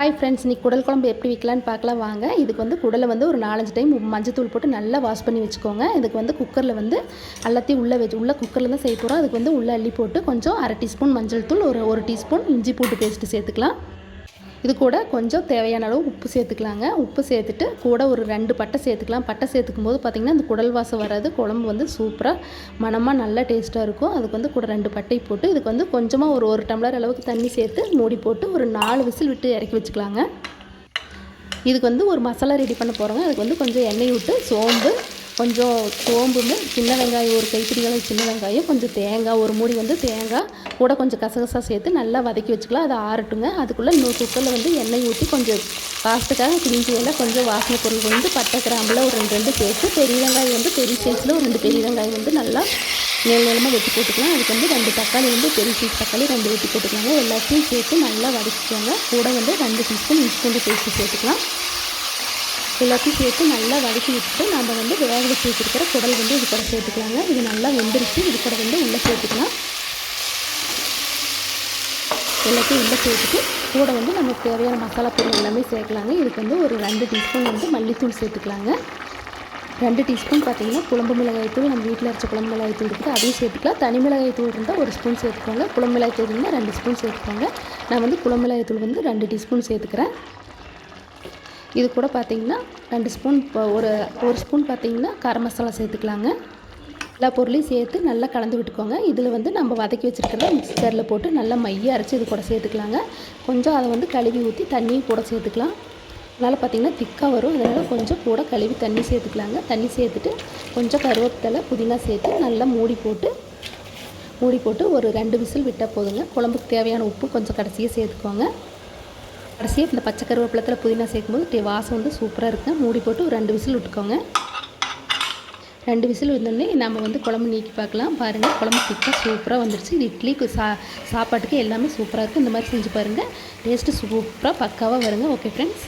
Hi friends இன்னைக்கு குடல் குழம்பு எப்படி வைக்கலான்னு பார்க்கலாம். வாங்க இதுக்கு வந்து குடலை வந்து ஒரு நாலஞ்சு டைம் மஞ்சத்தூள் போட்டு நல்லா வாஷ் பண்ணி வச்சுக்கோங்க. இதுக்கு வந்து குக்கரில் வந்து எல்லாத்தையும் உள்ளே வச்சு உள்ளே குக்கரில் தான் செய்ய போகிறோம் அதுக்கு வந்து உள்ளே அள்ளி போட்டு கொஞ்சம் அரை டீஸ்பூன் மஞ்சள் தூள் ஒரு ஒரு டீஸ்பூன் இஞ்சி பூண்டு பேஸ்ட்டு சேர்த்துக்கலாம். இது கூட கொஞ்சம் தேவையான அளவு உப்பு சேர்த்துக்கலாங்க. உப்பு சேர்த்துட்டு கூட ஒரு ரெண்டு பட்டை சேர்த்துக்கலாம். பட்டை சேர்த்துக்கும் போது பார்த்திங்கன்னா அந்த குடல் வாசம் வராது குழம்பு வந்து சூப்பராக மணமாக நல்லா டேஸ்ட்டாக இருக்கும். அதுக்கு வந்து கூட ரெண்டு பட்டை போட்டு இதுக்கு வந்து கொஞ்சமாக ஒரு ஒரு டம்ளர் அளவுக்கு தண்ணி சேர்த்து மூடி போட்டு ஒரு நாலு விசில் விட்டு இறக்கி வச்சுக்கலாங்க. இதுக்கு வந்து ஒரு மசாலா ரெடி பண்ண போகிறோங்க அதுக்கு வந்து கொஞ்சம் எண்ணெய் விட்டு சோம்பு கொஞ்சம் சோம்புமே சின்ன வெங்காயம் ஒரு கைப்பிடி அளவு சின்ன வெங்காயம் கொஞ்சம் தேங்காய் ஒரு மூடி வந்து தேங்காய் கூட கொஞ்சம் கசகசா சேர்த்து நல்லா வதக்கி வச்சுக்கலாம். அதை ஆறட்டுங்க. அதுக்குள்ளே இன்னொரு குக்கரில் வந்து எண்ணெய் ஊற்றி கொஞ்சம் காசுக்காக கிழிஞ்சி எல்லாம் கொஞ்சம் வாசனை பொருள் வந்து பட்டை கிராம்பில் ஒரு ரெண்டு ரெண்டு சேர்த்து பெரிய வெங்காயம் வந்து பெரிய சைஸில் ஒரு ரெண்டு பெரிய வெங்காயம் வந்து நல்லா நீள நீளமாக வெட்டி போட்டுக்கலாம். அதுக்கு வந்து ரெண்டு தக்காளி வந்து பெரிய சைஸ் தக்காளி ரெண்டு வெட்டி போட்டுக்கலாங்க. எல்லாத்தையும் சேர்த்து நல்லா வதக்கிக்கோங்க. கூட வந்து ரெண்டு டீஸ்பூன் இஞ்சி பூண்டு பேஸ்ட்டு சேர்த்துக்கலாம். எல்லாத்தையும் சேர்த்து நல்லா வதக்கி விட்டுட்டு நம்ம வந்து வேக வச்சு வச்சுருக்கிற குடல் வந்து இது கூட சேர்த்துக்கலாங்க. இது நல்லா வெந்துருச்சு. இது கூட வந்து உள்ளே சேர்த்துக்கலாம். எல்லாத்தையும் உள்ளே சேர்த்துட்டு கூட வந்து நமக்கு தேவையான மசாலா பொருள் எல்லாமே சேர்க்கலாங்க. இதுக்கு வந்து ஒரு ரெண்டு டீஸ்பூன் வந்து மல்லித்தூள் சேர்த்துக்கலாங்க. ரெண்டு டீஸ்பூன் பார்த்தீங்கன்னா குழம்பு மிளகாய் தூள் நம்ம வீட்டில் அரைச்ச குழம்பு மிளகாய் தூள் இருக்குது. அதையும் சேர்த்துக்கலாம். தனி மிளகாய் தூள் இருந்தால் ஒரு ஸ்பூன் சேர்த்துக்கோங்க. குழம்பு மிளகாய் தூள் இருந்தால் ரெண்டு ஸ்பூன் சேர்த்துக்கோங்க. நான் வந்து குழம்பு மிளகாய் தூள் வந்து ரெண்டு டீஸ்பூன் சேர்த்துக்கிறேன். இது கூட பார்த்திங்கன்னா ரெண்டு ஸ்பூன் ஒரு ஒரு ஸ்பூன் பார்த்திங்கன்னா கரம் மசாலா சேர்த்துக்கலாங்க. எல்லா பொருளையும் சேர்த்து நல்லா கலந்து விட்டுக்கோங்க. இதில் வந்து நம்ம வதக்கி வச்சுருக்கிறத மிக்சரில் போட்டு நல்லா மைய அரைச்சி இது கூட சேர்த்துக்கலாங்க. கொஞ்சம் அதை வந்து கழுவி ஊற்றி தண்ணியும் கூட சேர்த்துக்கலாம். அதனால் பார்த்திங்கன்னா திக்காக வரும். அதனால் கொஞ்சம் கூட கழுவி தண்ணி சேர்த்துக்கலாங்க. தண்ணி சேர்த்துட்டு கொஞ்சம் கருவேப்பிலை புதினா சேர்த்து நல்லா மூடி போட்டு மூடி போட்டு ஒரு ரெண்டு விசில் விட்டால் போதுங்க. குழம்புக்கு தேவையான உப்பு கொஞ்சம் கடைசியாக சேர்த்துக்கோங்க. கடைசியாக இந்த பச்சை கருவேப்பிலத்தில் புதினா சேர்க்கும்போது வாசம் வந்து சூப்பராக இருக்கும் மூடி போட்டு ஒரு ரெண்டு விசில் விட்டுக்கோங்க. ரெண்டு விசில் வந்தோடனே நம்ம வந்து குழம்பு நீக்கி பார்க்கலாம். பாருங்கள் குழம்பு திக்காக சூப்பராக வந்துருச்சு. இது இட்லிக்கு சா சாப்பாட்டுக்கு எல்லாமே சூப்பராக இருக்குது இந்த மாதிரி செஞ்சு பாருங்கள் டேஸ்ட்டு சூப்பராக பக்காவாக வருங்க. Okay friends